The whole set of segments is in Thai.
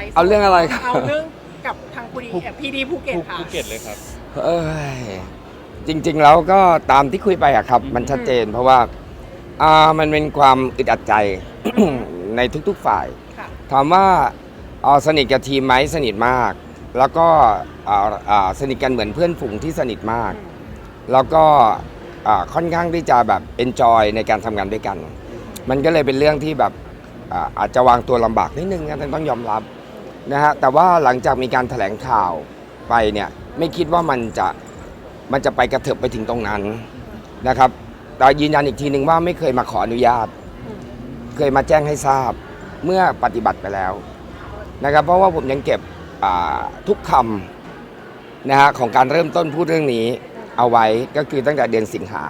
ลฟ์สดเอาเรื่องอะไรครับ เอาเรื่องกับทางพีดีพีดีภูเก็ตค่ะ ภูเก็ตเลยครับ เอ้ยจริงๆแล้วก็ตามที่คุยไปอะครับ มันชัดเจนเพราะว่าอ่ามันเป็นความอึดอัดใจ ในทุกๆฝ่าย ค่ะ ถามว่าอ่าสนิทกับทีมไหมสนิทมาก แล้วก็อ่าอ่าสนิทกันเหมือนเพื่อนฝูงที่สนิทมาก แล้วก็อ่าค่อนข้างที่จะแบบเอนจอยในการทำงานด้วยกัน มันก็เลยเป็นเรื่องที่แบบอ่าอาจจะวางตัวลำบากนิดนึงนะต้องยอมรับ นะฮะแต่ว่าหลังจากมีการแถลงข่าวไปเนี่ยไม่คิดว่ามันจะมันจะไปกระเถิบไปถึงตรงนั้นนะครับแต่ยืนยันอีกทีหนึ่งว่าไม่เคยมาขออนุญาต เคยมาแจ้งให้ทราบเมื่อปฏิบัติไปแล้วนะครับเพราะว่าผมยังเก็บทุกคำนะฮะของการเริ่มต้นพูดเรื่องนี้เอาไว้ก็คือตั้งแต่เดือนสิงหา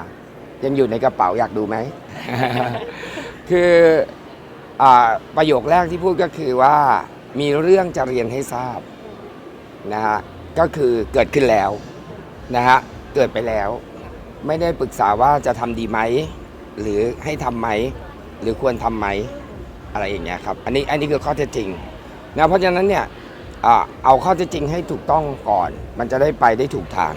ยังอยู่ในกระเป๋าอยากดูไหม คืออประโยคแรกที่พูดก็คือว่า มีเรื่องจะเรียนให้ทราบนะฮะก็คือเกิดขึ้นแล้วนะฮะเกิดไปแล้ว ไม่ได้ปรึกษาว่าจะทำดีไหม หรือให้ทำไหม หรือควรทำไหมอะไรอย่างเงี้ยครับ อันนี้อันนี้คือข้อเท็จจริงนะเพราะฉะนั้นเนี่ยอเอาข้อเท็จจริงให้ถูกต้องก่อน มันจะได้ไปได้ถูกทาง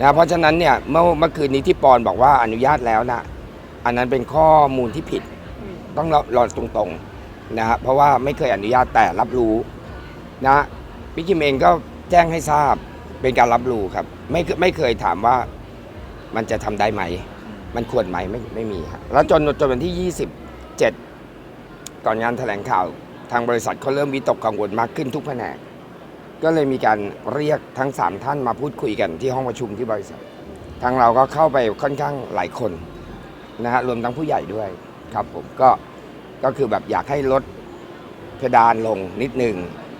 นะเพราะฉะนั้นเนี่ยเมื่อเมื่อคืนนี้ที่ปอนบอกว่าอนุญาตแล้วนะอันนั้นเป็นข้อมูลที่ผิด ต้องรอตรงๆ นะ เพราะว่าไม่เคยอนุญาตแต่รับรู้นะพี่คิมเองก็แจ้งให้ทราบเป็นการรับรู้ครับ ไม่ไม่เคยถามว่ามันจะทำได้ไหม มันควรไหมไม่ไม่มีครับแล้วจนจนวันที่ 27 ก่อนงานแถลงข่าว ทางบริษัทเขาเริ่มวิตกกังวลมากขึ้นทุกแผนก ก็เลยมีการเรียกทั้ง 3 ท่านมาพูดคุยกันที่ห้องประชุมที่บริษัท ทางเราก็เข้าไปค่อนข้างหลายคนนะฮะรวมทั้งผู้ใหญ่ด้วยครับผมก็ ก็คือแบบอยากให้ลดเพดานลงนิดนึง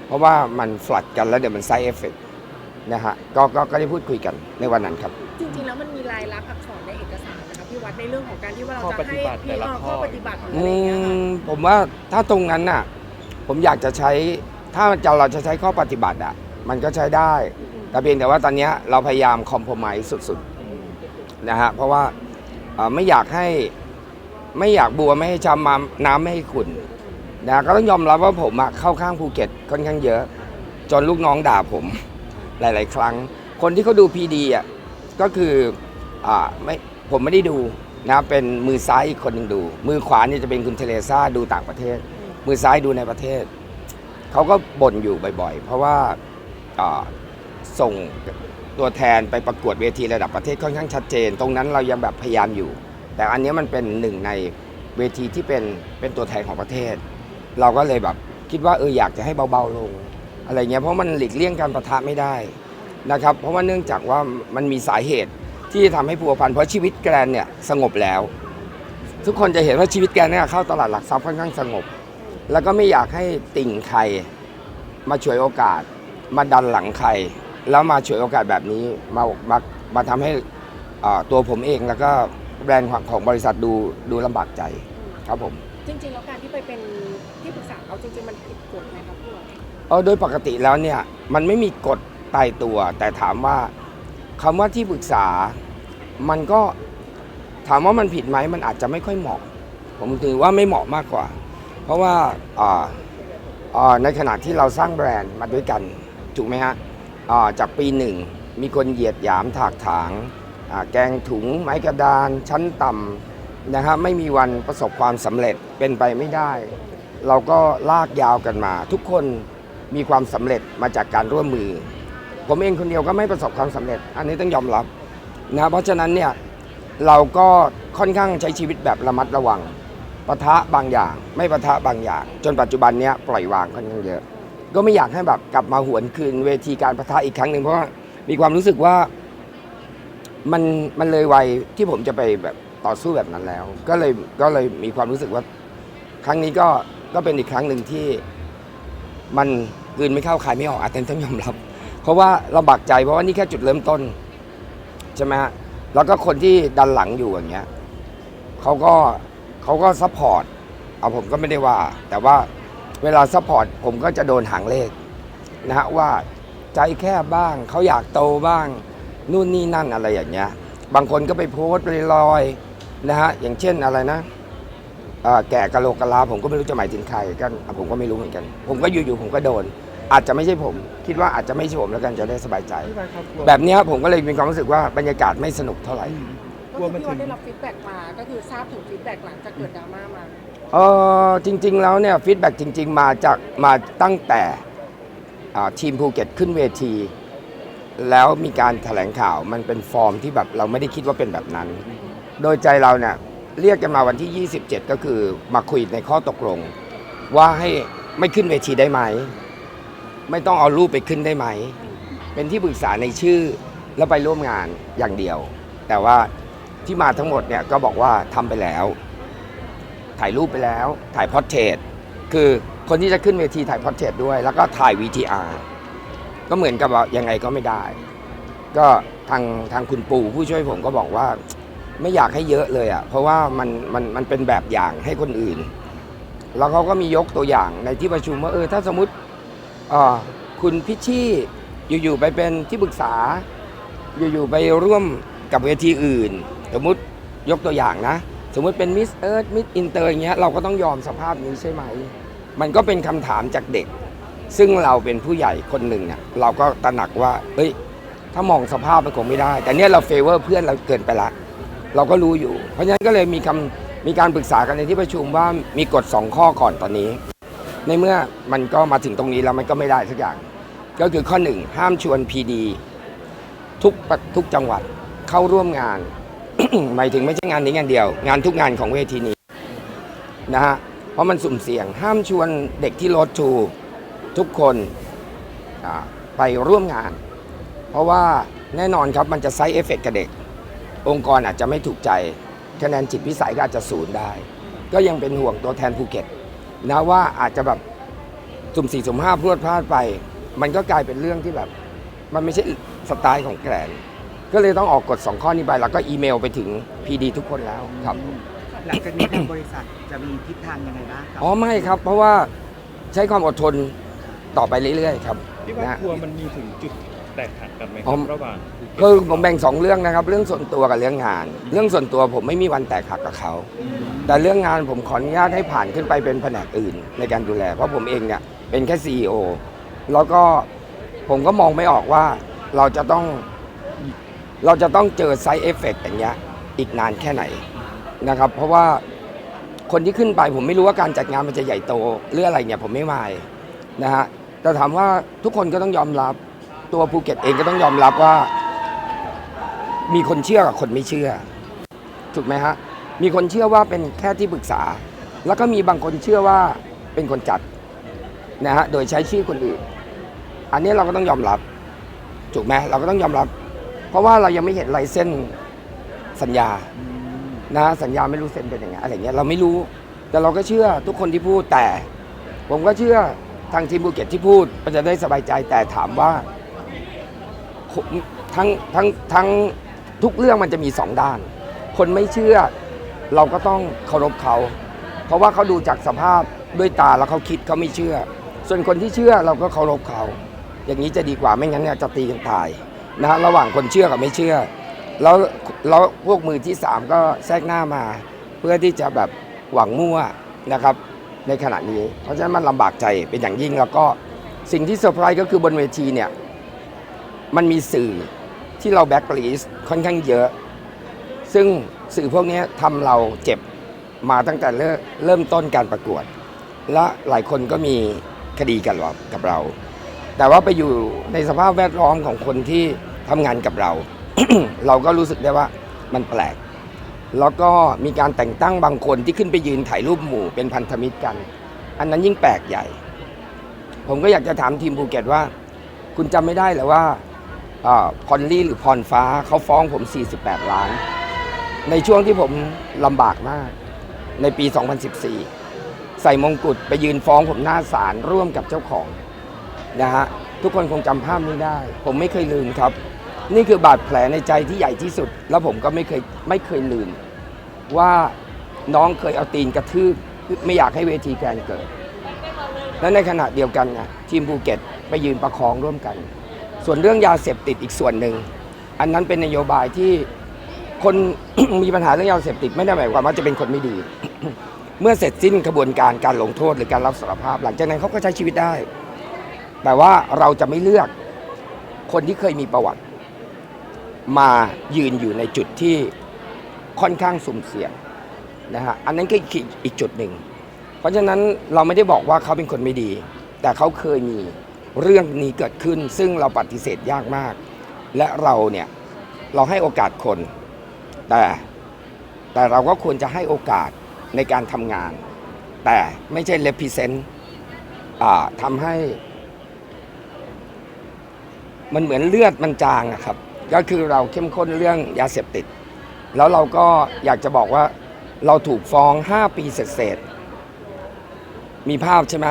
เพราะว่ามันฟลัดกันแล้วเดี๋ยวมันไซเอฟเฟกนะฮะก็ก็ก็ได้พูดคุยกันในวันนั้นครับ จริงๆแล้วมันมีลายลักษณ์อักษรในเอกสารนะคะพี่วัดในเรื่องของการที่ว่าเราข้อจะปฏิให้บัติแต่ละเอ่อข้ข้ออปฏิบัติหรืออือะไรอย่างเงี้ยค่ะ มผมว่าถ้าตรงนั้นน่ะ ผมอยากจะใช้ถ้าจะเราจะใช้ข้อปฏิบัติอะ มันก็ใช้ได้ แต่เพียงแต่ว่าตอนเนี้ยเราพยายามคอมโพมไ s สุดๆนะฮะเพราะว่าเอ่อไม่อยากให้ ไม่อยากบัวไม่ให้ช้ำมาน้ำไม่ให้ขุ่นนะก็ต้องยอมรับว่าผมอะเข้าข้างภูเก็ตค่อนข้างเยอะ จนลูกน้องด่าผม หลาย ๆ ครั้ง คนที่เขาดูพีดีอะก็คืออ่าไม่ผมไม่ได้ดูนะเป็นมือซ้ายอีกคนหนึ่งดู มือขวาเนี่ยจะเป็นคุณเทเลซ่าดูต่างประเทศ มือซ้ายดูในประเทศเขาก็บ่นอยู่บ่อย ๆ เพราะว่าอ่าส่งตัวแทนไปประกวดเวทีระดับประเทศค่อนข้างชัดเจน ตรงนั้นเรายังแบบพยายามอยู่ แต่อันนี้มันเป็นหนึ่งในเวทีที่เป็นเป็นตัวแทนของประเทศ เราก็เลยแบบคิดว่าเอออยากจะให้เบาๆลง อะไรเงี้ยเพราะมันหลีกเลี่ยงการประทะไม่ได้นะครับ เพราะว่าเนื่องจากว่ามันมีสาเหตุที่จะทำให้พัวพันเพราะชีวิตแกรนเนี่ยสงบแล้ว ทุกคนจะเห็นว่าชีวิตแกรนเนี่ยเข้าตลาดหลักทรัพย์ค่อนข้างสงบ แล้วก็ไม่อยากให้ติ่งใครมาฉวยโอกาส มาดันหลังใคร แล้วมาฉวยโอกาสแบบนี้มามามาทำให้ตัวผมเองแล้วก็ แบรนด์ของของบริษัทดูดูลำบากใจครับผมจริงๆ แล้วการที่ไปเป็นที่ปรึกษาเขาจริงๆ มันผิดกฎไหมครับพี่วัดเออโดยปกติแล้วเนี่ยมันไม่มีกฎตายตัว แต่ถามว่าคำว่าที่ปรึกษา มันก็ถามว่ามันผิดไหมมันอาจจะไม่ค่อยเหมาะ ผมถือว่าไม่เหมาะมากกว่า เพราะว่าอ่าอ่าในขณะที่เราสร้างแบรนด์มาด้วยกันถูกไหมฮะอ่าจากปีหนึ่งมีคนเหยียดหยามถากถางอ่า แกงถุงไม้กระดานชั้นต่ำนะฮะไม่มีวันประสบความสำเร็จเป็นไปไม่ได้ เราก็ลากยาวกันมา ทุกคนมีความสำเร็จมาจากการร่วมมือ ผมเองคนเดียวก็ไม่ประสบความสำเร็จ อันนี้ต้องยอมรับนะเพราะฉะนั้นเนี่ยเราก็ค่อนข้างใช้ชีวิตแบบระมัดระวังปะทะบางอย่าง ไม่ปะทะบางอย่าง จนปัจจุบันเนี้ยปล่อยวางค่อนข้างเยอะ ก็ไม่อยากให้แบบกลับมาหวนคืนเวทีการปะทะอีกครั้งหนึ่งเพราะว่ามีความรู้สึกว่า มันมันเลยวัยที่ผมจะไปแบบต่อสู้แบบนั้นแล้ว ก็เลยก็เลยมีความรู้สึกว่า ครั้งนี้ก็ก็เป็นอีกครั้งหนึ่งที่มันกลืนไม่เข้าคายไม่ออกอาเต็นต้องยอมรับ เพราะว่าลำบากใจเพราะว่านี่แค่จุดเริ่มต้นใช่ไหมฮะแล้วก็คนที่ดันหลังอยู่อย่างเงี้ยเขาก็เขาก็ซัพพอร์ตเอาผมก็ไม่ได้ว่า แต่ว่าเวลาซัพพอร์ตผมก็จะโดนหางเลขนะฮะว่าใจแคบบ้างเขาอยากโตบ้าง นู่นนี่นั่นอะไรอย่างเงี้ย บางคนก็ไปโพสต์ไปลอยๆนะฮะอย่างเช่นอะไรนะเอ่อแก่กะโหลกกะลาผมก็ไม่รู้จะหมายถึงใครก็ผมก็ไม่รู้เหมือนกัน ผมก็อยู่ๆผมก็โดน อาจจะไม่ใช่ผม คิดว่าอาจจะไม่ใช่ผมแล้วกันจะได้สบายใจพี่บอยครับกลัวแบบเนี้ยผมก็เลยมีความรู้สึกว่าบรรยากาศไม่สนุกเท่าไหร่อืมกก็ลัวคือมันพี่ถึวันงได้รับฟีดแบ็กมาก็คือทราบถึงฟีดแบ็กหลังจากเกิดดราม่ามาเออจริง ๆ แล้วเนี่ยฟีดแบ็กจริง ๆ มาจากมาตั้งแต่อ่าทีมภูเก็ตขึ้นเวที แล้วมีการแถลงข่าวมันเป็นฟอร์มที่แบบเราไม่ได้คิดว่าเป็นแบบนั้น โดยใจเราเนี่ยเรียกกันมาวันที่ 27 ก็คือมาคุยในข้อตกลง ว่าให้ไม่ขึ้นเวทีได้ไหม ไม่ต้องเอารูปไปขึ้นได้ไหม เป็นที่ปรึกษาในชื่อแล้วไปร่วมงานอย่างเดียว แต่ว่าที่มาทั้งหมดเนี่ยก็บอกว่าทำไปแล้ว ถ่ายรูปไปแล้ว ถ่ายพอร์เทรตคือคนที่จะขึ้นเวทีถ่ายพอร์เทรตด้วย แล้วก็ถ่าย VTR ก็เหมือนกับว่ายังไงก็ไม่ได้ ก็ทางทางคุณปู่ผู้ช่วยผมก็บอกว่า ไม่อยากให้เยอะเลยอะเพราะว่ามันมันมันเป็นแบบอย่างให้คนอื่น แล้วเขาก็มียกตัวอย่างในที่ประชุมว่าเออถ้าสมมติอ่อคุณพิชชี่อยู่ๆไปเป็นที่ปรึกษา อยู่ๆไปร่วมกับเวทีอื่น สมมติยกตัวอย่างนะ สมมติเป็นมิสเอิร์ธมิสอินเตอร์อย่างเงี้ยเราก็ต้องยอมสภาพนี้ใช่ไหม มันก็เป็นคำถามจากเด็ก ซึ่งเราเป็นผู้ใหญ่คนหนึ่งเนี่ยเราก็ตระหนักว่าเอ้ย ถ้ามองสภาพมันคงไม่ได้ แต่เนี้ยเราเฟเวอร์เพื่อนเราเกินไปละ เราก็รู้อยู่ เพราะฉะนั้นก็เลยมีคำมีการปรึกษากันในที่ประชุมว่ามีกฎ 2 ข้อก่อนตอนนี้ ในเมื่อมันก็มาถึงตรงนี้แล้วมันก็ไม่ได้สักอย่าง ก็คือข้อหนึ่งห้ามชวน PD ทุกทุกจังหวัดเข้าร่วมงาน หมายถึงไม่ใช่งานนี้งานเดียว งานทุกงานของเวทีนี้นะฮะเพราะมันสุ่มเสี่ยงห้ามชวนเด็กที่รถทู ทุกคนอ่าไปร่วมงาน เพราะว่าแน่นอนครับมันจะไซเอฟเฟกกับเด็ก องค์กรอาจจะไม่ถูกใจคะแนนจิตพิสัยก็อาจจะศูนย์ได้ ก็ยังเป็นห่วงตัวแทนภูเก็ตนะว่าอาจจะแบบสุ่มสี่สุ่มห้าพรวดพลาดไป มันก็กลายเป็นเรื่องที่แบบ มันไม่ใช่สไตล์ของแกรนก็เลยต้องออกกฎสองข้อนี้ไปแล้วก็อีเมลไปถึง PD ทุกคนแล้วครับหลังจากนี้ทางบริษัทจะมีทิศทางยังไงบ้างครับอ๋อไม่ครับ เพราะว่าใช้ความอดทน ต่อไปเรื่อยๆครับพี่ว่านะกลัวมันมีถึงจุดแตกหักกันไหมคอ๋รัอบระหว่างภูเก็ตคือผมแบ่งสองเรื่องนะครับ เรื่องส่วนตัวกับเรื่องงาน เรื่องส่วนตัวผมไม่มีวันแตกหักกับเขาแต่เรื่องงานผมขออนุญาตให้ผ่านขึ้นไปเป็นแผนกอื่นในการดูแล เพราะผมเองเนี่ยเป็นแค่ CEO แล้วก็ผมก็มองไม่ออกว่าเราจะต้องเราจะต้องเจอไซ d ์เอฟเฟกอย่างเงี้ยอีกนานแค่ไหนนะครับ เพราะว่าคนที่ขึ้นไปผมไม่รู้ว่าการจัดงานมันจะใหญ่โตหรืออะไรเนี่ยผมไม่มายนะฮะ แต่ถามว่าทุกคนก็ต้องยอมรับ ตัวภูเก็ตเองก็ต้องยอมรับว่า มีคนเชื่อกับคนไม่เชื่อ ถูกไหมฮะ มีคนเชื่อว่าเป็นแค่ที่ปรึกษา แล้วก็มีบางคนเชื่อว่าเป็นคนจัดนะฮะโดยใช้ชื่อคนอื่น อันนี้เราก็ต้องยอมรับถูกไหมเราก็ต้องยอมรับ เพราะว่าเรายังไม่เห็นลายเส้นสัญญานะสัญญาไม่รู้เซ็นเป็นยังไงอะไรเงี้ยเราไม่รู้ แต่เราก็เชื่อทุกคนที่พูดแต่ ผมก็เชื่อ ทางทีมภูเก็ตที่พูดมันจะได้สบายใจแต่ถามว่าทั้งทั้งทั้งทุกเรื่องมันจะมีสองด้าน คนไม่เชื่อเราก็ต้องเคารพเขา เพราะว่าเขาดูจากสภาพด้วยตาแล้วเขาคิดเขาไม่เชื่อ ส่วนคนที่เชื่อเราก็เคารพเขา อย่างนี้จะดีกว่าไม่งั้นเนี่ยจะตีกันตายนะฮะระหว่างคนเชื่อกับไม่เชื่อ แล้วแล้วพวกมือที่สามก็แทรกหน้ามา เพื่อที่จะแบบหวังมั่วนะครับ ในขณะนี้ เพราะฉะนั้นมันลำบากใจเป็นอย่างยิ่งแล้วก็สิ่งที่เซอร์ไพรส์ก็คือบนเวทีเนี่ยมันมีสื่อที่เราแบ็กลิสค่อนข้างเยอะ ซึ่งสื่อพวกนี้ทำเราเจ็บมาตั้งแต่เริ่มต้นการประกวด และหลายคนก็มีคดีกันกับเรา แต่ว่าไปอยู่ในสภาพแวดล้อมของคนที่ทำงานกับเรา เราก็รู้สึกได้ว่ามันแปลก แล้วก็มีการแต่งตั้งบางคนที่ขึ้นไปยืนถ่ายรูปหมู่เป็นพันธมิตรกัน อันนั้นยิ่งแปลกใหญ่ ผมก็อยากจะถามทีมภูเก็ตว่า คุณจำไม่ได้หรือว่าอพอลลี่หรือพรฟ้าเขาฟ้องผม 48 ล้าน ในช่วงที่ผมลำบากมาก ในปี 2014 ใส่มงกุฎไปยืนฟ้องผมหน้าศาลร่วมกับเจ้าของนะฮะทุกคนคงจำภาพนี้ได้ ผมไม่เคยลืมครับ นี่คือบาดแผลในใจที่ใหญ่ที่สุด แล้วผมก็ไม่เคยไม่เคยลืม ว่าน้องเคยเอาตีนกระทืบไม่อยากให้เวทีแกรนเกิด และในขณะเดียวกันนะทีมภูเก็ตไปยืนประคองร่วมกัน ส่วนเรื่องยาเสพติดอีกส่วนหนึ่ง อันนั้นเป็นนโยบายที่คนมีปัญหาเรื่องยาเสพติดไม่ได้หมายความว่าจะเป็นคนไม่ดี เมื่อเสร็จสิ้นกระบวนการการลงโทษหรือการรับสารภาพ หลังจากนั้นเขาก็ใช้ชีวิตได้ แต่ว่าเราจะไม่เลือกคนที่เคยมีประวัติ มายืนอยู่ในจุดที่ค่อนข้างสุ่มเสี่ยงนะฮะอันนั้นก็อีกจุดหนึ่ง เพราะฉะนั้นเราไม่ได้บอกว่าเขาเป็นคนไม่ดี แต่เขาเคยมีเรื่องนี้เกิดขึ้น ซึ่งเราปฏิเสธยากมาก และเราเนี่ยเราให้โอกาสคน แต่แต่เราก็ควรจะให้โอกาสในการทำงาน แต่ไม่ใช่ represent ทำให้ มันเหมือนเลือดมันจางอะครับ ก็คือเราเข้มข้นเรื่องยาเสพติด แล้วเราก็อยากจะบอกว่าเราถูกฟ้อง 5 ปีเสร็จๆมีภาพใช่ไหม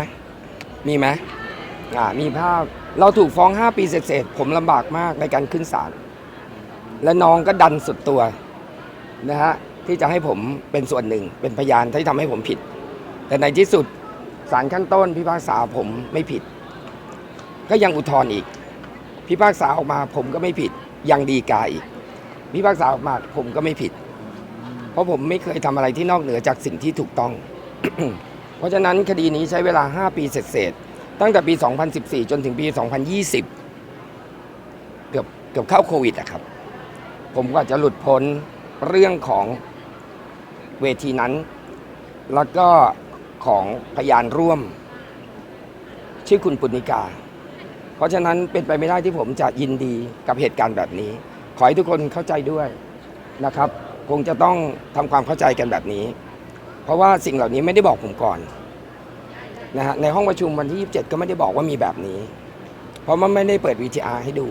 มีไหมอ่ามีภาพเราถูกฟ้อง 5 ปีเสร็จๆผมลำบากมากในการขึ้นศาลและน้องก็ดันสุดตัวนะฮะที่จะให้ผมเป็นส่วนหนึ่งเป็นพยานที่ทำให้ผมผิด แต่ในที่สุดศาลขั้นต้นพิพากษาผมไม่ผิด ก็ยังอุทธรณ์อีกพิพากษาออกมาผมก็ไม่ผิด ยังดีกาอีกพิพากษาออกมาผมก็ไม่ผิด เพราะผมไม่เคยทำอะไรที่นอกเหนือจากสิ่งที่ถูกต้อง เพราะฉะนั้นคดีนี้ใช้เวลา 5 ปีเสร็จตั้งแต่ปี 2014 จนถึงปี 2020 เกือบเกือบเข้าโควิดอะครับ ผมก็จะหลุดพ้นเรื่องของเวทีนั้น แล้วก็ของพยานร่วม ชื่อคุณปุณิกา เพราะฉะนั้นเป็นไปไม่ได้ที่ผมจะยินดีกับเหตุการณ์แบบนี้ ขอให้ทุกคนเข้าใจด้วยนะครับ คงจะต้องทำความเข้าใจกันแบบนี้ เพราะว่าสิ่งเหล่านี้ไม่ได้บอกผมก่อนนะฮะในห้องประชุมวันที่ 27 ก็ไม่ได้บอกว่ามีแบบนี้ เพราะมันไม่ได้เปิด VTR ให้ดู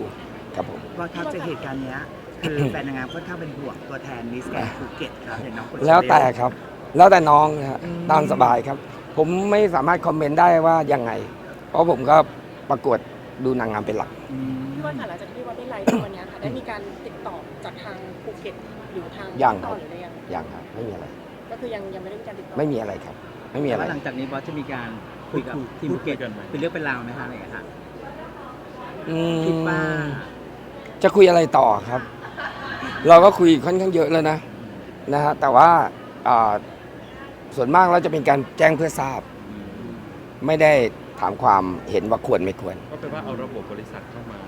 ครับผมว่าครับจากเหตุการณ์เนี้ยคือแฟนนางงามค่อนข้างเป็นห่วงตัวแทนมิสแกรนด์ภูเก็ตครับอย่างน้องคนแล้วแต่ครับ แล้วแต่น้องนะฮะอืมตามสบายครับ ผมไม่สามารถคอมเมนต์ได้ว่ายังไง เพราะผมก็ประกวด ดูนางงามเป็นหลักอืมพี่ว่าค่ะหลังจากที่วันได้ไลฟ์ในวันเนี้ยค่ะได้มีการติดต่อจากทางภูเก็ตหรือทางยังต่ครัอบหรืออะไรยังยังครับไม่มีอะไร ก็คือยังยังไม่ได้มีการติดต่อไม่มีอะไรครับ ไม่มีแต่อะไร ว่าหลังจากนี้บอสจะมีการคุยกับทีมภูเก็ตเป็นเรื่องเป็นราวไหมคะอะไรอย่างเงี้ยค่ะอืมคิดว่าจะคุยอะไรต่อครับ เราก็คุยค่อนข้างเยอะแล้วนะนะฮะแต่ว่าอ่าส่วนมากเราจะเป็นการแจ้งเพื่อทราบ ไม่ได้ ถามความเห็นว่าควรไม่ควร ก็เป็นว่าเอาระบบบริษัทเข้ามา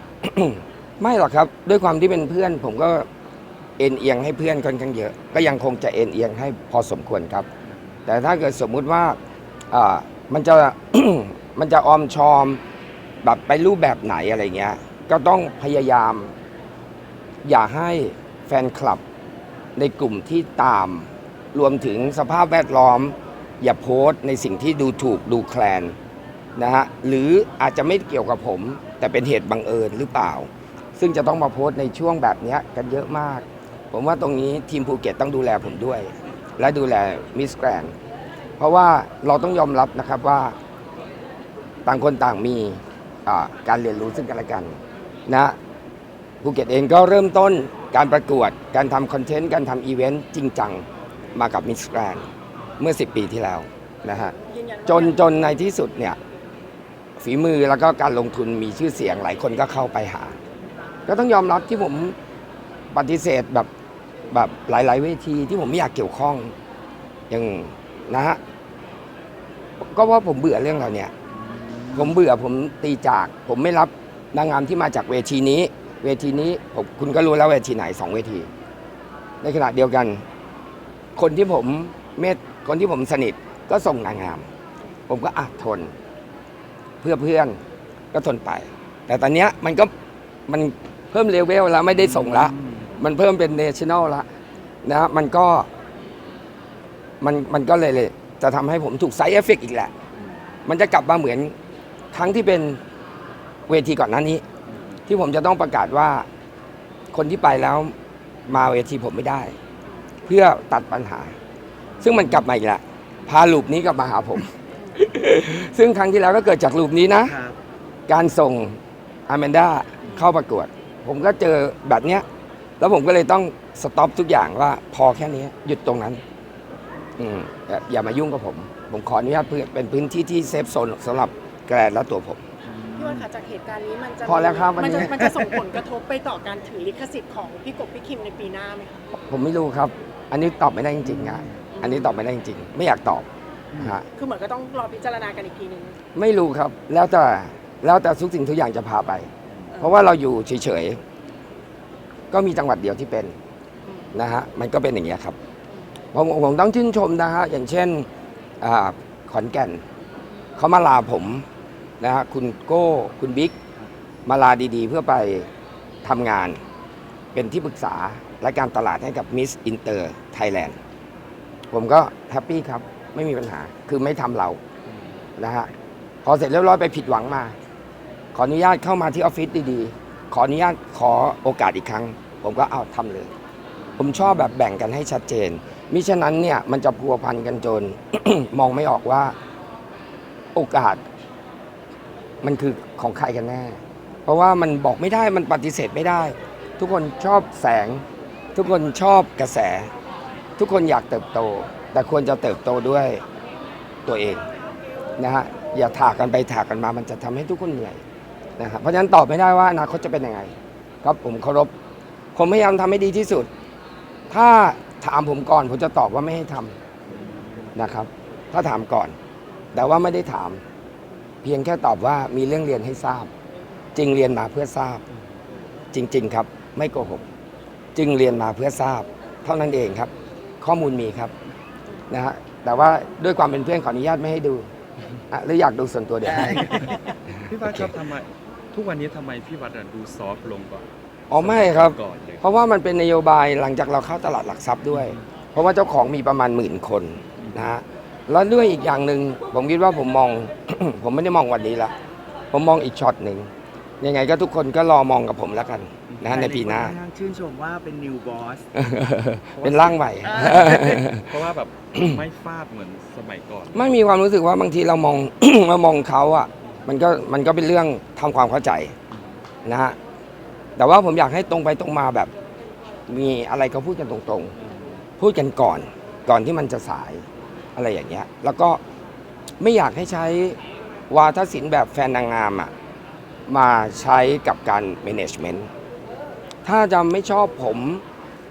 ไม่หรอกครับ ด้วยความที่เป็นเพื่อน ผมก็เอ็นเอียงให้เพื่อนค่อนข้างเยอะ ก็ยังคงจะเอ็นเอียงให้พอสมควรครับ แต่ถ้าเกิดสมมุติว่าอ่ามันจะ มันจะออมชอมแบบไปรูปแบบไหนอะไรเงี้ย ก็ต้องพยายาม อย่าให้แฟนคลับในกลุ่มที่ตาม รวมถึงสภาพแวดล้อม อย่าโพสต์ในสิ่งที่ดูถูกดูแคลน นะฮะหรืออาจจะไม่เกี่ยวกับผม แต่เป็นเหตุบังเอิญหรือเปล่า ซึ่งจะต้องมาโพสต์ในช่วงแบบเนี้ยกันเยอะมาก ผมว่าตรงนี้ทีมภูเก็ตต้องดูแลผมด้วย และดูแลมิสแกรนเพราะว่าเราต้องยอมรับนะครับว่าต่างคนต่างมีอ่าการเรียนรู้ซึ่งกันและกันนะภูเก็ตเองก็เริ่มต้นการประกวด การทำคอนเทนต์ การทำอีเวนต์จริงจังมากับมิสแกรนเมื่อ 10 ปีที่แล้วนะฮะยืนยันว่าจนจนในที่สุดเนี่ย ฝีมือแล้วก็การลงทุนมีชื่อเสียงหลายคนก็เข้าไปหา ก็ต้องยอมรับที่ผมปฏิเสธแบบแบบหลาย ๆ เวทีที่ผมไม่อยากเกี่ยวข้องอย่างนะฮะก็ว่าผมเบื่อเรื่องเราเนี่ยผมเบื่อผมตีจาก ผมไม่รับนางงามที่มาจากเวทีนี้ เวทีนี้ผมคุณก็รู้แล้วเวทีไหนสองเวที ในขณะเดียวกัน คนที่ผมเมตคนที่ผมสนิทก็ส่งนางงาม ผมก็อะทน เพื่อเพื่อนก็ทนไป แต่ตอนเนี้ยมันก็มันเพิ่มเลเวลแล้วไม่ได้ส่งละ มันเพิ่มเป็นเนชั่นแนลละนะฮะมันก็ มันมันก็เลยเลยจะทำให้ผมถูกไซ d ์เอฟเฟกอีกแหละ มันจะกลับมาเหมือนครั้งที่เป็นเวทีก่อนหน้านี้ ที่ผมจะต้องประกาศว่าคนที่ไปแล้วมาเวทีผมไม่ได้ เพื่อตัดปัญหา ซึ่งมันกลับมาอีกแล้วพาลูปนี้กลับมาหาผม ซึ่งครั้งที่แล้วก็เกิดจากลูปนี้นะ ครับการส่งอาแมนดาเข้าประกวด ผมก็เจอแบบเนี้ย แล้วผมก็เลยต้องสต็อปทุกอย่างว่าพอแค่นี้หยุดตรงนั้น อืมอย่าอย่ามายุ่งกับผม ผมขออนุญาตเพื่อเป็นพื้นที่ที่เซฟโซนสำหรับแกรนและตัวผม พี่ว่าค่ะจากเหตุการณ์นี้มันจะพอแล้วครับวันนี้ มันจะมันจะส่งผลกระทบไปต่อการถือลิขสิทธิ์ของพี่กบพี่คิมในปีหน้าไหมคะผมไม่รู้ครับ อันนี้ตอบไม่ได้จริงๆอะอันนี้ตอบไม่ได้จริงๆ ไม่อยากตอบอ ฮะคือเหมือนก็ต้องรอพิจารณากันอีกทีนึงไม่รู้ครับ แล้วแต่แล้วแต่ทุกสิ่งทุกอย่างจะพาไป เพราะว่าเราอยู่เฉยๆ ก็มีจังหวัดเดียวที่เป็นอืมนะฮะมันก็เป็นอย่างเงี้ยครับผมผมต้องชื่นชมนะฮะอย่างเช่นอ่าขอนแก่นเขามาลาผมนะฮะคุณโก้คุณบิ๊กมาลาดีๆ เพื่อไปทำงานเป็นที่ปรึกษาและการตลาดให้กับ Miss Inter Thailand ผมก็แฮปปี้ครับ ไม่มีปัญหาคือไม่ทำเรานะฮะพอเสร็จเรียบร้อยไปผิดหวังมา ขออนุญาตเข้ามาที่ออฟฟิศดีๆ ขออนุญาตขอโอกาสอีกครั้ง ผมก็เอาทำเลย ผมชอบแบบแบ่งกันให้ชัดเจนมิฉะนั้นเนี่ยมันจะพัวพันกันจน มองไม่ออกว่า โอกาส มันคือของใครกันแน่ เพราะว่ามันบอกไม่ได้มันปฏิเสธไม่ได้ ทุกคนชอบแสง ทุกคนชอบกระแส ทุกคนอยากเติบโต แต่ควรจะเติบโตด้วยตัวเองนะฮะอย่าถากกันไปถากกันมามันจะทำให้ทุกคนเหนื่อยนะฮะเพราะฉะนั้นตอบไม่ได้ว่าอนาคตจะเป็นยังไงครับผมเคารพผมพยายามทำให้ดีที่สุด ถ้าถามผมก่อนผมจะตอบว่าไม่ให้ทำนะครับ ถ้าถามก่อน แต่ว่าไม่ได้ถาม เพียงแค่ตอบว่ามีเรื่องเรียนให้ทราบจึงเรียนมาเพื่อทราบ จริง ๆ ครับ ไม่โกหก จึงเรียนมาเพื่อทราบ เท่านั้นเองครับ ข้อมูลมีครับ นะฮะแต่ว่าด้วยความเป็นเพื่อนขออนุญาตไม่ให้ดูอะหรืออยากดูส่วนตัวเดี๋ยวให้ พี่วัดครับทำไมทุกวันนี้ทำไมพี่วัดอะดูซอฟต์ลงก่อนอ๋อไม่ครับ ก่อนเลยเพราะว่ามันเป็นนโยบายหลังจากเราเข้าตลาดหลักทรัพย์ด้วย เพราะว่าเจ้าของมีประมาณหมื่นคนนะฮะแล้วด้วยอีกอย่างหนึ่งผมคิดว่าผมมอง ผมไม่ได้มองวันนี้ละผมมองอีกช็อตหนึ่งยังไงก็ทุกคนก็รอมองกับผมแล้วกัน นะฮะในปีหน้าค่อข้างชื่นชมว่าเป็น new boss เป็นร่างใหม่ เพราะว่าแบบ ไม่ฟาดเหมือนสมัยก่อน ไม่มีความรู้สึกว่าบางทีเรามอง เรามองเขาอะ มันก็มันก็เป็นเรื่องทำความเข้าใจนะฮะแต่ว่าผมอยากให้ตรงไปตรงมาแบบ มีอะไรก็พูดกันตรงๆ พูดกันก่อน ก่อนที่มันจะสายอะไรอย่างเงี้ย แล้วก็ไม่อยากให้ใช้วาทศิลป์แบบแฟนนางงามอะมาใช้กับการ management ถ้าจะไม่ชอบผม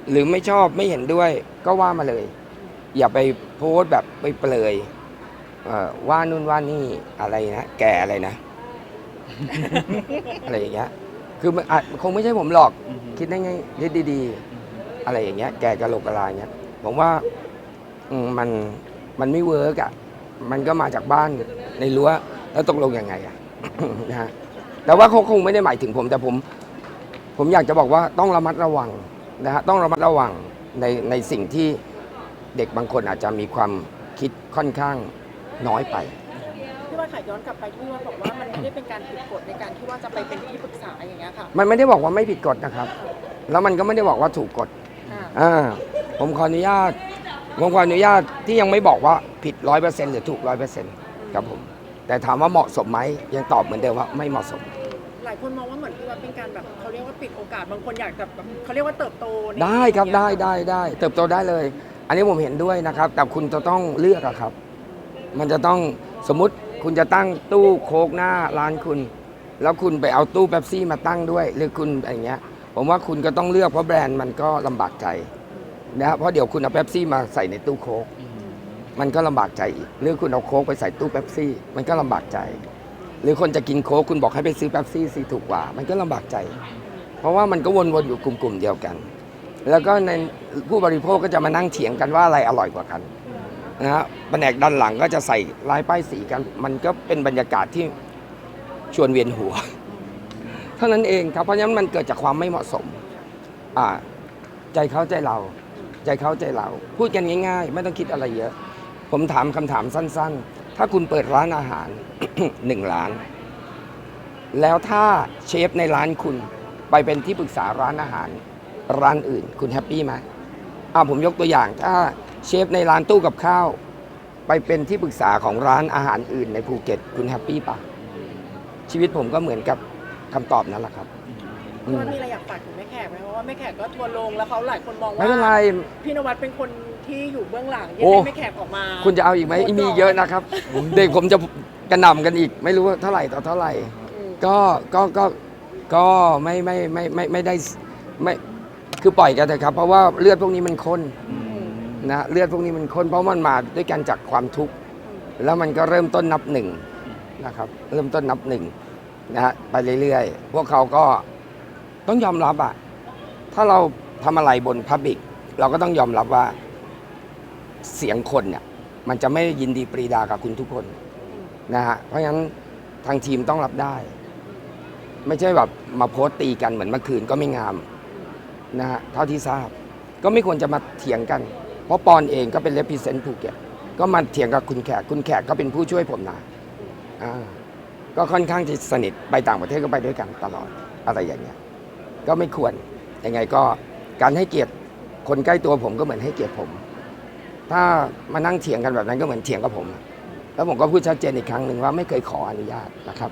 หรือไม่ชอบไม่เห็นด้วย ก็ว่ามาเลย อย่าไปโพสต์แบบไปเปลยเอ่อว่านู่นว่านี่อะไรนะแกอะไรนะ อะไรอย่างเงี้ยคือมันอาจคงไม่ใช่ผมหรอกอือฮึคิดได้ไงคิดดีๆ อะไรอย่างเงี้ย แกกะโหลกกะลาเงี้ย ผมว่าอืมมันมันไม่เวิร์กอะ มันก็มาจากบ้านในรั้วแล้วตกลงยังไงอะนะฮะแต่ว่าเขาคงไม่ได้หมายถึงผมแต่ผม ผมอยากจะบอกว่าต้องระมัดระวังนะฮะต้องระมัดระวังในในสิ่งที่เด็กบางคนอาจจะมีความคิดค่อนข้างน้อยไปพี่ว่าค่ะย้อนกลับไปที่พี่ว่าบอกว่ามันไม่ได้เป็นการผิดกฎในการที่ว่าจะไปเป็นที่ปรึกษาอย่างเงี้ยค่ะ มันไม่ได้บอกว่าไม่ผิดกฎนะครับ แล้วมันก็ไม่ได้บอกว่าถูกกฎอ่าอ่าผมขออนุญาตผมขออนุญาตที่ยังไม่บอกว่าผิดร้อยเปอร์เซ็นต์หรือถูกร้อยเปอร์เซ็นต์ครับผมแต่ถามว่าเหมาะสมไหมยังตอบเหมือนเดิมว่าไม่เหมาะสม หลายคนมองว่าเหมือนพี่ว่าเป็นการแบบเขาเรียกว่าปิดโอกาสบางคนอยากจะแบบเขาเรียกว่าเติบโตในได้ครับได้ได้ได้เติบโตได้เลย อันนี้ผมเห็นด้วยนะครับ แต่คุณจะต้องเลือกอะครับ มันจะต้องสมมุติคุณจะตั้งตู้โค้กหน้าร้านคุณ แล้วคุณไปเอาตู้เป๊ปซี่มาตั้งด้วย หรือคุณอะไรเงี้ย ผมว่าคุณก็ต้องเลือกเพราะแบรนด์มันก็ลำบากใจนะเพราะเดี๋ยวคุณเอาเป๊ปซี่มาใส่ในตู้โค้กมันก็ลำบากใจอีกหรือคุณเอาโค้กไปใส่ตู้เป๊ปซี่ มันก็ลำบากใจ หรือคนจะกินโค้กคุณบอกให้ไปซื้อเป๊ปซี่สิถูกกว่า มันก็ลำบากใจ เพราะว่ามันก็วนๆอยู่กลุ่มๆเดียวกัน แล้วก็ในผู้บริโภคก็จะมานั่งเถียงกันว่าอะไรอร่อยกว่ากันนะฮะแผนกด้านหลังก็จะใส่ลายป้ายสีกัน มันก็เป็นบรรยากาศที่ชวนเวียนหัว เท่านั้นเองครับเพราะฉะนั้นมันเกิดจากความไม่เหมาะสมอ่าใจเขาใจเรา ใจเขาใจเรา พูดกันง่าย ๆ ไม่ต้องคิดอะไรเยอะ ผมถามคำถามสั้น ๆ ถ้าคุณเปิดร้านอาหารหนึ่งร้าน แล้วถ้าเชฟในร้านคุณไปเป็นที่ปรึกษาร้านอาหารร้านอื่น คุณแฮปปี้ไหมอ่าผมยกตัวอย่างถ้าเชฟในร้านตู้กับข้าว ไปเป็นที่ปรึกษาของร้านอาหารอื่นในภูเก็ต คุณแฮปปี้ปะชีวิตผมก็เหมือนกับคำตอบนั่นแหละครับอืพี่มว่ามีอะไรอยากฝากถึงแม่แขกไหมเพราะว่าแม่แขกก็ทัวร์ลงแล้วเขาหลายคนมองไม่ว่าเป็นไรพี่นวัดเป็นคน ที่อยู่เบื้องหลังที่โอ้ให้แม่แขกออกมาคุณจะเอาอีกไหมมีเยอะนะครับ เด็กผมจะกระหน่ำกันอีก ไม่รู้ว่าเท่าไหร่ต่อเท่าไหร่อืมก็ก็ก็ก็ไม่ไม่ไม่ไม่ไม่ได้ไม่คือปล่อยกันเถอะครับ เพราะว่าเลือดพวกนี้มันข้นอืมนะเลือดพวกนี้มันข้นเพราะมันมาด้วยกันจากความทุกข์อืมแล้วมันก็เริ่มต้นนับหนึ่งนะครับเริ่มต้นนับหนึ่งนะฮะไปเรื่อยๆ พวกเขาก็ต้องยอมรับอะถ้าเราทำอะไรบนพับบิกเราก็ต้องยอมรับว่า เสียงคนเนี่ยมันจะไม่ยินดีปรีดากับคุณทุกคนนะฮะเพราะฉะนั้นทางทีมต้องรับได้ ไม่ใช่แบบมาโพสต์ตีกันเหมือนเมื่อคืนก็ไม่งามนะฮะเท่าที่ทราบ ก็ไม่ควรจะมาเถียงกัน เพราะปอนเองก็เป็นเลพิเซนต์ภูเก็ตก็มาเถียงกับคุณแขกคุณแขกก็เป็นผู้ช่วยผมนะอ่าก็ค่อนข้างที่สนิทไปต่างประเทศก็ไปด้วยกันตลอดอะไรอย่างเงี้ยก็ไม่ควรยังไงก็การให้เกียรติคนใกล้ตัวผมก็เหมือนให้เกียรติผม ถ้ามานั่งเถียงกันแบบนั้นก็เหมือนเถียงกับผม แล้วผมก็พูดชัดเจนอีกครั้งหนึ่งว่าไม่เคยขออนุญาตนะครับ